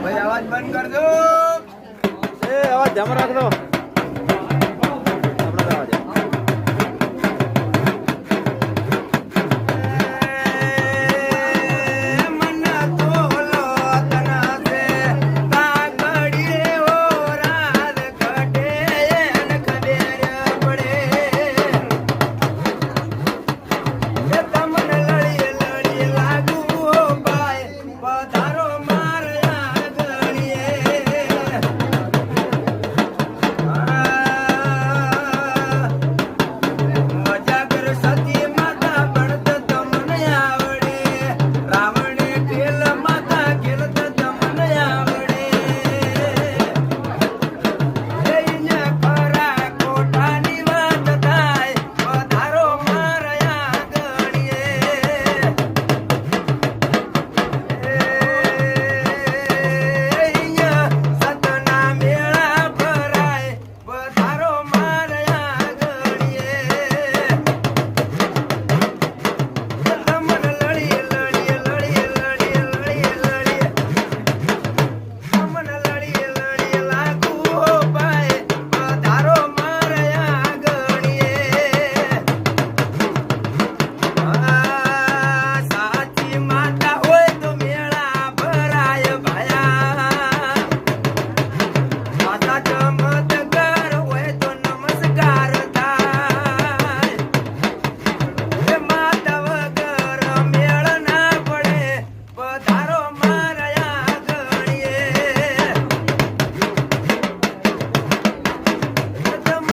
ભાઈ અવાજ બંધ કર દો એ અવાજ જમ રાખજો.